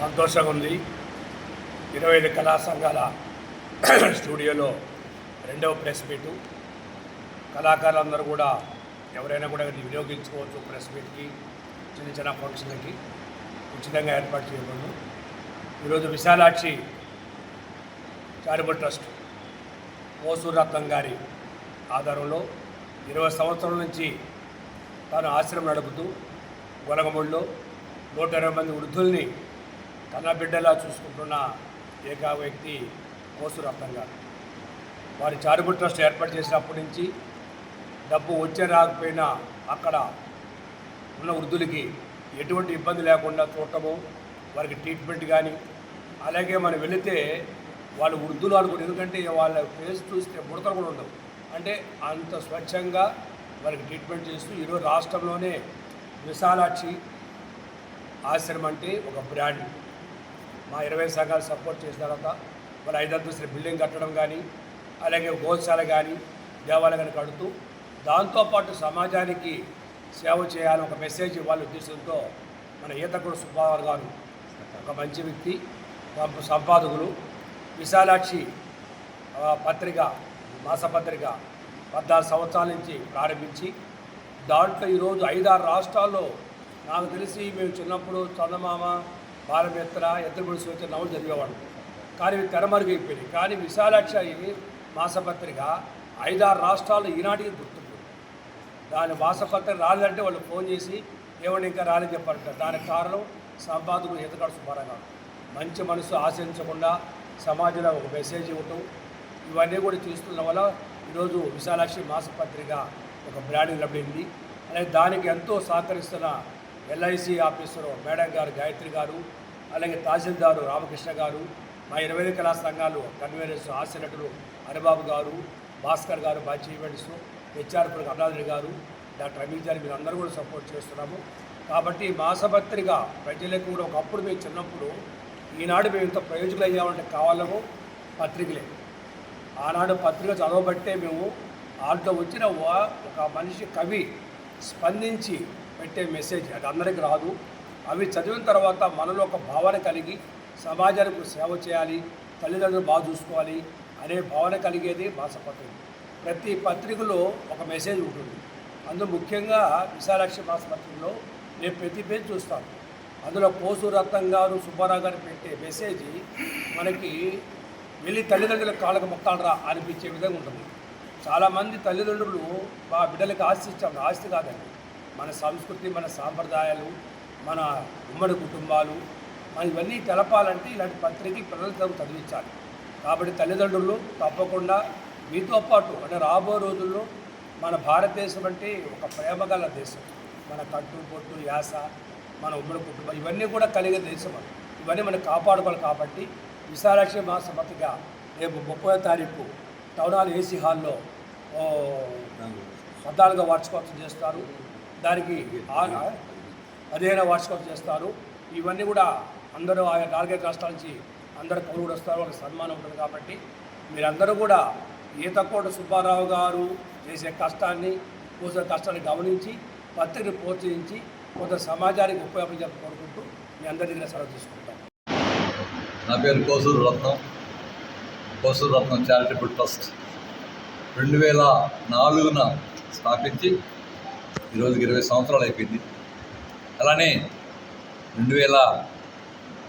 సంతోషంగా ఉంది. ఇరవై ఐదు కళా సంఘాల స్టూడియోలో రెండవ ప్రెస్ మీటు. కళాకారులందరూ కూడా ఎవరైనా కూడా వినియోగించుకోవచ్చు ప్రెస్ మీట్కి చిన్న చిన్న ఫంక్షన్లకి ఉచితంగా ఏర్పాటు చేయబడింది ఈరోజు విశాలాక్షి చారిబుల్ ట్రస్ట్ ఓసూరు రత్నం గారి ఆధారంలో ఇరవై సంవత్సరాల నుంచి తాను ఆశ్రమం నడుపుతూ గొలగముడిలో నూట ఇరవై మంది వృద్ధుల్ని కన్నబిడ్డలా బిడ్డలా చూసుకుంటున్న ఏకా వ్యక్తి ఓసూరు గారు. వారి చారిబుల్ ట్రస్ట్ ఏర్పాటు చేసినప్పటి నుంచి డబ్బు వచ్చే రాకపోయినా అక్కడ ఉన్న వృద్ధులకి ఎటువంటి ఇబ్బంది లేకుండా చూడటము వారికి ట్రీట్మెంట్ కానీ అలాగే మనం వెళితే వాళ్ళు వృద్ధులు అనుకుని ఎందుకంటే వాళ్ళ ఫేస్ చూస్తే ముడతలు కూడా ఉండవు. అంటే అంత స్వచ్ఛంగా వారికి ట్రీట్మెంట్ చేస్తూ ఈరోజు రాష్ట్రంలోనే విశాలాక్షి ఆశ్రమం అంటే ఒక బ్రాండ్. మా ఇరవై సంఘాలు సపోర్ట్ చేసిన తర్వాత వాళ్ళ ఐదంతస్తుల బిల్డింగ్ కట్టడం కానీ అలాగే గోశాల కానీ దేవాలయం కానీ కడుతూ దాంతోపాటు సమాజానికి సేవ చేయాలని ఒక మెసేజ్ ఇవ్వాలని ఉద్దేశంతో మన ఈతకుడు సుబ్బారావు గారు ఒక మంచి వ్యక్తి సంపాదకులు. విశాలాక్షి పత్రిక మాసపత్రిక పద్నాలుగు సంవత్సరాల నుంచి ప్రారంభించి దాంట్లో ఈరోజు ఐదారు రాష్ట్రాల్లో నాకు తెలిసి మేము చిన్నప్పుడు చందమామ బాలమిత్ర ఎత్తుబడి సూచన నవ్వులు చదివేవాడు కానీ ఇవి తెరమరుగైపోయినాయి కానీ విశాలాక్షి మాసపత్రిక ఐదారు రాష్ట్రాల్లో ఈనాటికి గుర్తుంది. దాని మాసపత్రిక రాలేదంటే వాళ్ళు ఫోన్ చేసి ఏమండి ఇంకా రాలేదని చెప్పారంటారు దానికి కారణం సంపాదకుడు ఈతకాడు సుబ్బారావు మంచి మనసు ఆశించకుండా సమాజంలో ఒక మెసేజ్ ఇవ్వటం ఇవన్నీ కూడా చూస్తున్న వల్ల ఈరోజు విశాలాక్షి మాసపత్రిక ఒక బ్రాండ్ లభింది అలాగే దానికి ఎంతో సహకరిస్తున్న ఎల్ఐసి ఆఫీసరు మేడం గారు గాయత్రి గారు అలాగే తహసీల్దారు రామకృష్ణ గారు మా ఇరవై ఐదు కళా సంఘాలు కన్వీనర్స్ ఆశనటులు హరిబాబు గారు భాస్కర్ గారు మా ఈవెంట్స్ హెచ్ఆర్పుల కమలాద్రి గారు డాక్టర్ అమిత్ గారు మీరు అందరూ కూడా సపోర్ట్ చేస్తున్నాము. కాబట్టి మాసపత్రిక ప్రజలకు కూడా ఒకప్పుడు మేము చిన్నప్పుడు ఈనాడు మేము ఇంత ప్రయోజకులు అయ్యామంటే కావాలము? పత్రికలే. ఆనాడు పత్రిక చదవబట్టే మేము దాంట్లో వచ్చిన ఒక మనిషి కవి స్పందించి పెట్టే మెసేజ్ అది అందరికి రాదు. అవి చదివిన తర్వాత మనలో ఒక భావన కలిగి సమాజానికి సేవ చేయాలి తల్లిదండ్రులు బాగా చూసుకోవాలి అనే భావన కలిగేది మాసపత్రిక. ప్రతి పత్రికలో ఒక మెసేజ్ ఉంటుంది. అందులో ముఖ్యంగా విశాలాక్షి మాసపత్రికలో నేను ప్రతి పేజ్ చూస్తాను. అందులో కోసు రత్నం గారు సుబ్బారావు గారు పెట్టే మెసేజ్ మనకి వెళ్ళి తల్లిదండ్రుల కాళ్ళకు మొక్కాలరా అనిపించే విధంగా ఉంటుంది. చాలామంది తల్లిదండ్రులు మా బిడ్డలకు ఆస్తి ఇచ్చాము ఆస్తి కాదండి. మన సంస్కృతి మన సాంప్రదాయాలు మన ఉమ్మడి కుటుంబాలు మన ఇవన్నీ తెలపాలంటే ఇలాంటి పత్రిక పిల్లలకు చదివించాలి. కాబట్టి తల్లిదండ్రులు తప్పకుండా మీతో పాటు అంటే రాబో రోజుల్లో మన భారతదేశం అంటే ఒక ప్రేమగల దేశం. మన కట్టు పొట్టు యాస మన ఉమ్మడి కుటుంబం ఇవన్నీ కూడా కలిగే దేశం. ఇవన్నీ మనం కాపాడుకోవాలి కాబట్టి విశాలాక్షి మాస పత్రిక రేపు ముప్పై తారీఖు టౌన్ హాల్ ఏసీ హాల్లో పద్నాలుగో వార్షికోత్సవం చేస్తారు. దానికి ఆ- వార్షికం చేస్తారు. ఇవన్నీ కూడా అందరూ ఆయా టార్గెట్ రాష్ట్రాల నుంచి అందరు కౌలు కూడా వస్తారు. వాళ్ళకి సన్మానం ఉంటుంది కాబట్టి మీరందరూ కూడా ఈతకోట సుబ్బారావు గారు చేసే కష్టాన్ని కోసే కష్టాన్ని గమనించి పత్రికను ప్రోత్సహించి కొంత సమాజానికి ఉపయోగం కోరుకుంటూ మీ అందరి దగ్గర సెలవు తీసుకుంటాం. నా పేరు కోసూరు రత్నం. Kosuru Ratnam charitable trust. రెండు వేల నాలుగున స్థాపించి ఈరోజుకి ఇరవై సంవత్సరాలు అయిపోయింది. అలానే రెండు వేల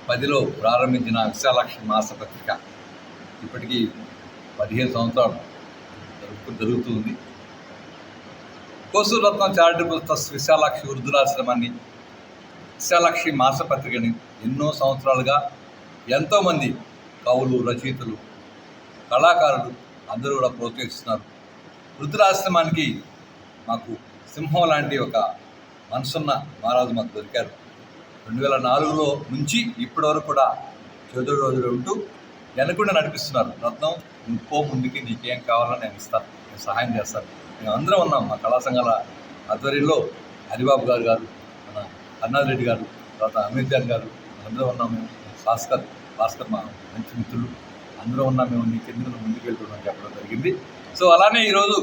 పదిలో ప్రారంభించిన విశాలాక్షి మాసపత్రిక ఇప్పటికీ పదిహేను సంవత్సరాలు జరుపు జరుగుతుంది కోసూరత్నం చారిటబుల్ ట్రస్ట్ విశాలాక్షి వృద్ధులాశ్రమాన్ని విశాలాక్షి మాసపత్రికని ఎన్నో సంవత్సరాలుగా ఎంతోమంది కవులు రచయితలు కళాకారులు అందరూ కూడా ప్రోత్సహిస్తున్నారు. వృద్ధులాశ్రమానికి మాకు సింహం లాంటి ఒక మనసున్న మహారాజు మాకు దొరికారు. రెండు వేల నాలుగులో నుంచి ఇప్పటి వరకు కూడా చదువు రోజులు ఉంటూ వెనకుండా నడిపిస్తున్నారు. రత్నం నువ్వు పో ముందుకి నీకేం కావాలో నేను ఇస్తాను నేను సహాయం చేస్తాను. మేము అందరం ఉన్నాం మా కళా సంఘాల ఆధ్వర్యంలో. హరిబాబు గారు గారు మన అన్నాథ్ రెడ్డి గారు తర్వాత అమిత్ జాన్ గారు అందరూ ఉన్నాం మేము. భాస్కర్ భాస్కర్ మా మంచి మిత్రులు. అందరూ ఉన్నాం మేము నీ కింద ముందుకు వెళ్తున్నాం చెప్పడం జరిగింది. సో అలానే ఈరోజు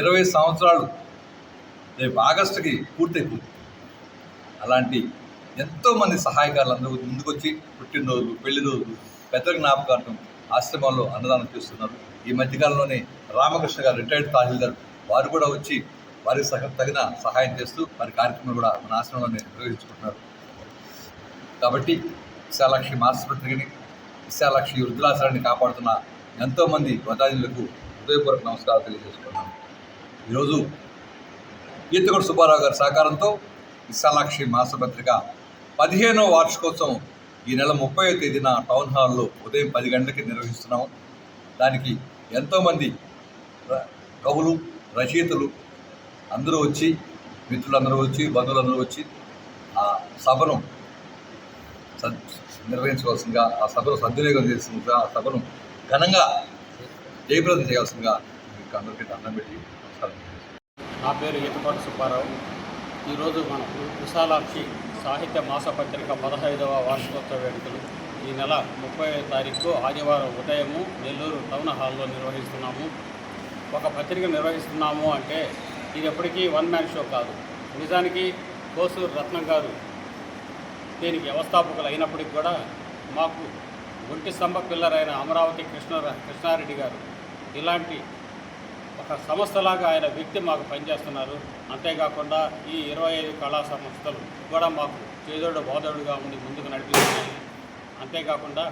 ఇరవై సంవత్సరాలు రేపు ఆగస్టుకి పూర్తయిపోతుంది. అలాంటి ఎంతోమంది సహాయకారులు అందరూ ముందుకొచ్చి పుట్టినరోజులు పెళ్ళి రోజులు పెద్ద జ్ఞాపకార్థం ఆశ్రమాల్లో అన్నదానం చేస్తున్నారు. ఈ మధ్యకాలంలోనే రామకృష్ణ గారు రిటైర్డ్ తహసీల్దార్. వారు కూడా వచ్చి వారికి సహ తగిన సహాయం చేస్తూ వారి కార్యక్రమం కూడా మన ఆశ్రమంలోనే నిర్వహించుకుంటున్నారు. కాబట్టి విశాలాక్షి మాసపత్రికని విశాలాక్షి వృద్ధులాశ్రాన్ని కాపాడుతున్న ఎంతోమంది వదాజులకు హృదయపూర్వక నమస్కారాలు తెలియజేసుకున్నాను ఈరోజు ఈతగొడు సుబ్బారావు గారి సహకారంతో విశాలాక్షి మాసపత్రిక పదిహేనవ వార్షికోత్సవం ఈ నెల ముప్పై తేదీన టౌన్ హాల్లో ఉదయం పది గంటలకి నిర్వహిస్తున్నాము. దానికి ఎంతోమంది కవులు రచయితలు అందరూ వచ్చి మిత్రులందరూ వచ్చి బంధువులందరూ వచ్చి ఆ సభను నిర్వహించవలసిందిగా ఆ సభను సద్వినియోగం చేసిందిగా ఆ సభను ఘనంగా జయప్రదం చేయాల్సిందిగా మీకు అందరికీ దండం పెట్టి నమస్కారం. నా పేరు ఈతపాటి సుబ్బారావు. ఈరోజు మనం విశాలాక్షి సాహిత్య మాసపత్రిక పదహైదవ వార్షికోత్సవ వేడుకలు. ఈ నెల ముప్పై తారీఖు ఆదివారం ఉదయము నెల్లూరు టౌన్ హాల్లో నిర్వహిస్తున్నాము. ఒక పత్రిక నిర్వహిస్తున్నాము అంటే ఇది ఎప్పటికీ వన్ మ్యాన్ షో కాదు. నిజానికి కోసూరు రత్నం గారు దీనికి వ్యవస్థాపకులు అయినప్పటికీ కూడా మాకు ఒంటి స్తంభ పిల్లరైన అమరావతి కృష్ణ కృష్ణారెడ్డి గారు ఇలాంటి ఒక సంస్థలాగా ఆయన వ్యక్తి మాకు పనిచేస్తున్నారు. అంతేకాకుండా ఈ ఇరవై ఐదు కళా సంస్థలు కూడా మాకు చేదోడు బోధోడుగా ఉండి ముందుకు నడిపిస్తున్నాయి. అంతేకాకుండా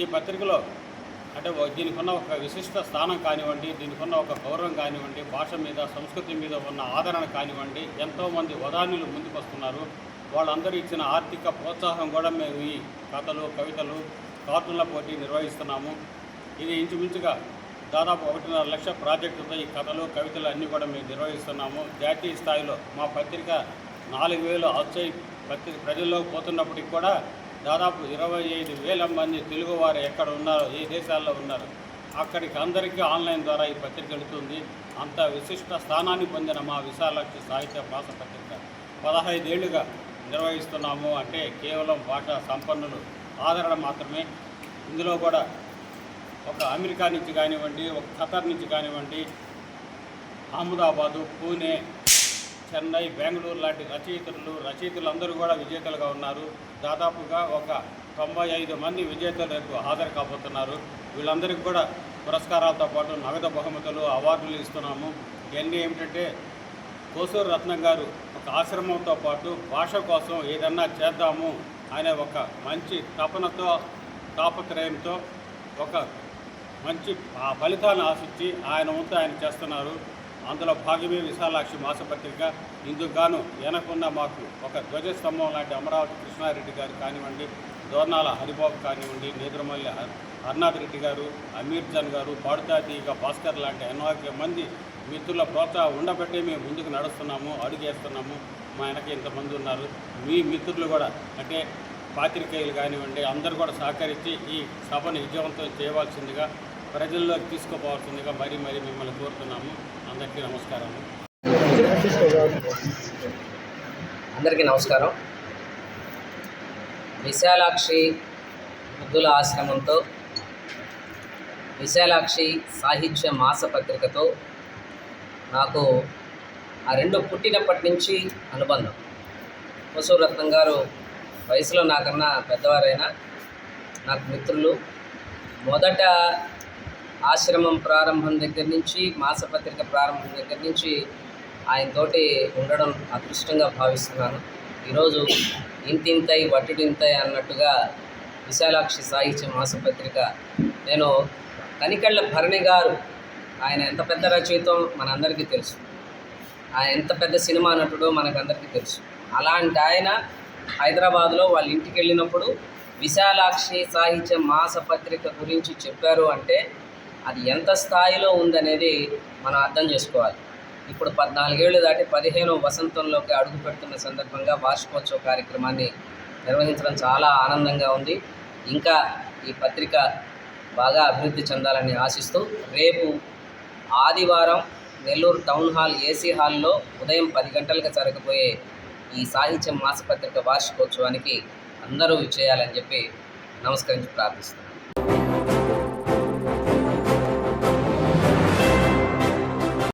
ఈ పత్రికలో అంటే దీనికి ఉన్న ఒక విశిష్ట స్థానం కానివ్వండి దీనికి ఉన్న ఒక గౌరవం కానివ్వండి భాష మీద సంస్కృతి మీద ఉన్న ఆదరణ కానివ్వండి ఎంతోమంది వదానులు ముందుకు వస్తున్నారు వాళ్ళందరూ ఇచ్చిన ఆర్థిక ప్రోత్సాహం కూడా మేము ఈ కథలు కవితలు కార్టూన్ల పోటీ నిర్వహిస్తున్నాము. ఇది ఇంచుమించుగా దాదాపు ఒకటిన్నర లక్ష ప్రాజెక్టుతో ఈ కథలు కవితలు అన్నీ కూడా మేము నిర్వహిస్తున్నాము. జాతీయ స్థాయిలో మా పత్రిక నాలుగు వేలు అవుట్సైడ్ పత్రిక ప్రజల్లోకి పోతున్నప్పటికి కూడా దాదాపు ఇరవై ఐదు వేల మంది తెలుగువారు ఎక్కడ ఉన్నారో ఏ దేశాల్లో ఉన్నారు అక్కడికి అందరికీ ఆన్లైన్ ద్వారా ఈ పత్రిక వెళుతుంది. అంత విశిష్ట స్థానాన్ని పొందిన మా విశాలాక్షి సాహిత్య భాష పత్రిక పదహైదేళ్ళుగా నిర్వహిస్తున్నాము. అంటే కేవలం భాషా సంపన్నులు ఆదరణ మాత్రమే. ఇందులో కూడా ఒక అమెరికా నుంచి కానివ్వండి ఒక ఖతర్ నుంచి కానివ్వండి అహ్మదాబాదు పూణే చెన్నై బెంగళూరు లాంటి రచయితలు రచయితలు అందరూ కూడా విజేతలుగా ఉన్నారు. దాదాపుగా ఒక తొంభై ఐదు మంది విజేతలకు హాజరు కాబోతున్నారు. వీళ్ళందరికీ కూడా పురస్కారాలతో పాటు నగదు బహుమతులు అవార్డులు ఇస్తున్నాము. ఇవన్నీ ఏమిటంటే కోసూరు రత్నం గారు ఒక ఆశ్రమంతో పాటు భాష కోసం ఏదన్నా చేద్దాము అనే ఒక మంచి తపనతో తాపత్రయంతో ఒక మంచి ఆ ఫలితాలను ఆశించి ఆయన వంతు ఆయన చేస్తున్నారు. అందులో భాగమే విశాలాక్షి మాసపత్రిక. ఇందుకు గాను వెనకున్న మాకు ఒక ధ్వజస్తంభం లాంటి అమరావతి కృష్ణారెడ్డి గారు కానివ్వండి దోర్నాల హరిబాబు కానివ్వండి నేదురమల్లి హర్- రెడ్డి గారు అమీర్ జాన్ గారు పాడుతాతీగ భాస్కర్ లాంటి ఎన్నో మంది మిత్రుల ప్రోత్సాహం ఉండబట్టే మేము ముందుకు నడుస్తున్నాము అడుగేస్తున్నాము. మా వెనక ఇంతమంది ఉన్నారు. మీ మిత్రులు కూడా అంటే పాత్రికేయులు కానివ్వండి అందరూ కూడా సహకరించి ఈ సభను విజయవంతం చేయవలసిందిగా ప్రజల్లోకి తీసుకుపోవాల్సిందిగా మరీ మరీ మిమ్మల్ని కోరుతున్నాము. అందరికీ నమస్కారం అందరికీ నమస్కారం. విశాలాక్షి వృద్ధుల ఆశ్రమంతో విశాలాక్షి సాహిత్య మాస పత్రికతో నాకు ఆ రెండు పుట్టినప్పటి నుంచి అనుబంధం. రత్నం గారు వయసులో నాకన్నా పెద్దవారైనా నాకు మిత్రులు. మొదట ఆశ్రమం ప్రారంభం దగ్గర నుంచి మాసపత్రిక ప్రారంభం దగ్గర నుంచి ఆయనతోటి ఉండడం అదృష్టంగా భావిస్తున్నాను. ఈరోజు ఇంతింతై వట్టుడింతై అన్నట్టుగా విశాలాక్షి సాహిత్య మాసపత్రిక నేను కనికళ్ళ భరణి గారు ఆయన ఎంత పెద్ద రచయితో మనందరికీ తెలుసు. ఆయన ఎంత పెద్ద సినిమా నటుడో మనకందరికీ తెలుసు. అలాంటి ఆయన హైదరాబాద్లో వాళ్ళ ఇంటికి వెళ్ళినప్పుడు విశాలాక్షి సాహిత్య మాసపత్రిక గురించి చెప్పారు అంటే అది ఎంత స్థాయిలో ఉందనేది మనం అర్థం చేసుకోవాలి. ఇప్పుడు పద్నాలుగేళ్ళు దాటి పదిహేను వసంతంలోకి అడుగు పెడుతున్న సందర్భంగా వార్షికోత్సవ కార్యక్రమాన్ని నిర్వహించడం చాలా ఆనందంగా ఉంది. ఇంకా ఈ పత్రిక బాగా అభివృద్ధి చెందాలని ఆశిస్తూ రేపు ఆదివారం నెల్లూరు టౌన్ హాల్ ఏసీ హాల్లో ఉదయం పది గంటలకు జరగబోయే ఈ సాహిత్య మాసపత్రిక వార్షికోత్సవానికి అందరూ చేయాలని చెప్పి నమస్కరించి ప్రార్థిస్తున్నాను.